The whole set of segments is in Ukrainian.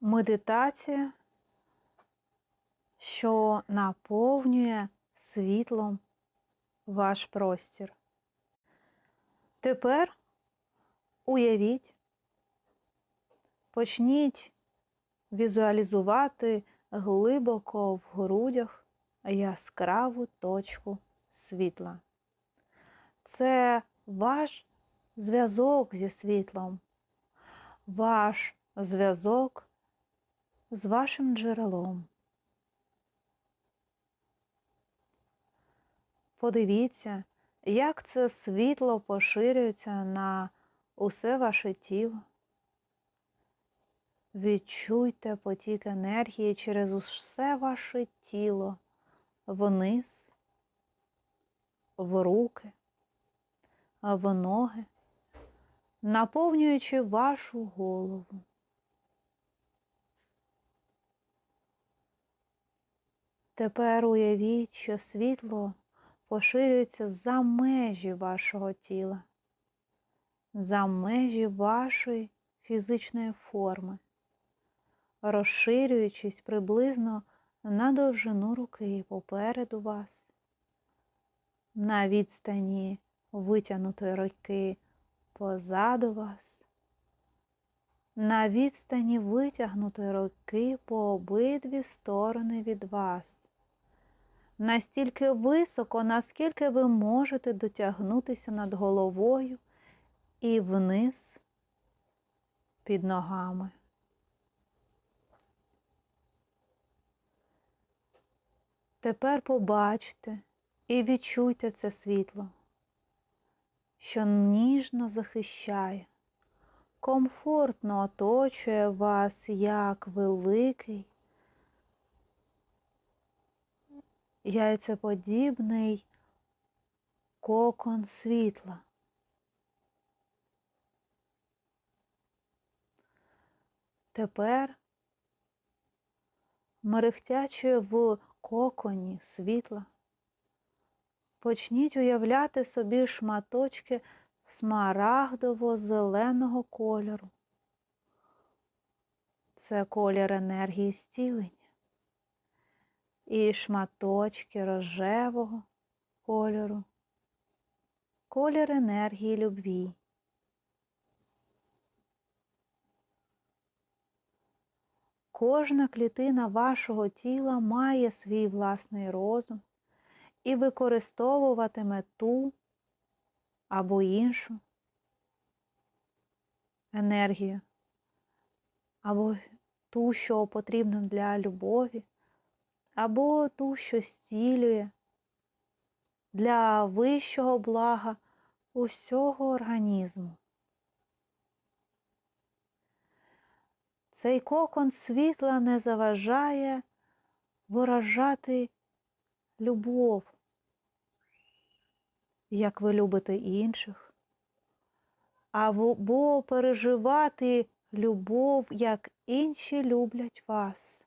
медитація, що наповнює світлом ваш простір. Тепер уявіть, почніть візуалізувати глибоко в грудях яскраву точку світла. Це ваш зв'язок зі світлом, ваш зв'язок з вашим джерелом. Подивіться, як це світло поширюється на усе ваше тіло. Відчуйте потік енергії через усе ваше тіло вниз, в руки, в ноги, наповнюючи вашу голову. Тепер уявіть, що світло поширюється за межі вашого тіла, за межі вашої фізичної форми, розширюючись приблизно на довжину руки попереду вас, на відстані витягнутої руки позаду вас, на відстані витягнутої руки по обидві сторони від вас настільки високо, наскільки ви можете дотягнутися над головою і вниз під ногами. Тепер побачте і відчуйте це світло, що ніжно захищає, комфортно оточує вас як великий яйцеподібний кокон світла. Тепер, мерехтячи в коконі світла, почніть уявляти собі шматочки смарагдово-зеленого кольору. Це колір енергії зцілення і шматочки рожевого кольору, колір енергії любві. Кожна клітина вашого тіла має свій власний розум і використовуватиме ту або іншу енергію, або ту, що потрібна для любові, або ту, що зцілює для вищого блага усього організму. Цей кокон світла не заважає виражати любов, як ви любите інших, або переживати любов, як інші люблять вас.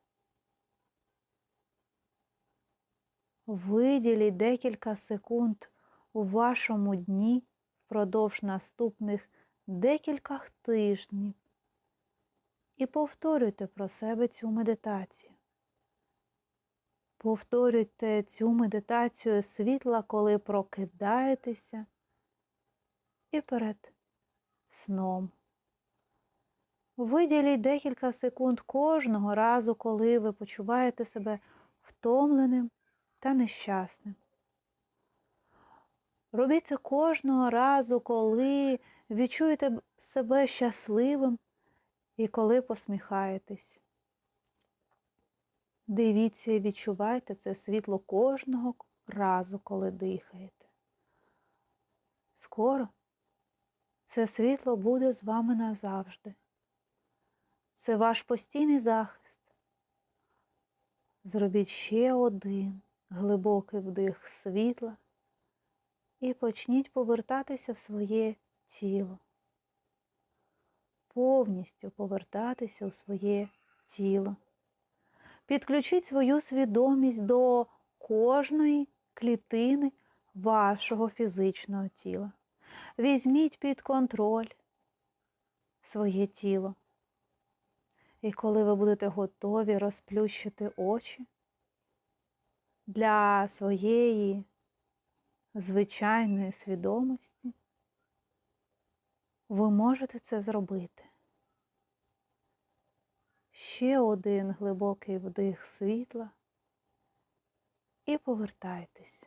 Виділіть декілька секунд у вашому дні впродовж наступних декілька тижнів і повторюйте про себе цю медитацію. Повторюйте цю медитацію світла, коли прокидаєтеся і перед сном. Виділіть декілька секунд кожного разу, коли ви почуваєте себе втомленим та нещасним. Робіть це кожного разу, коли відчуєте себе щасливим і коли посміхаєтесь. Дивіться і відчувайте це світло кожного разу, коли дихаєте. Скоро це світло буде з вами назавжди. Це ваш постійний захист. Зробіть ще один глибокий вдих світла і почніть повертатися в своє тіло. Повністю повертатися у своє тіло. Підключіть свою свідомість до кожної клітини вашого фізичного тіла. Візьміть під контроль своє тіло. І коли ви будете готові розплющити очі для своєї звичайної свідомості, ви можете це зробити. Ще один глибокий вдих світла і повертайтесь.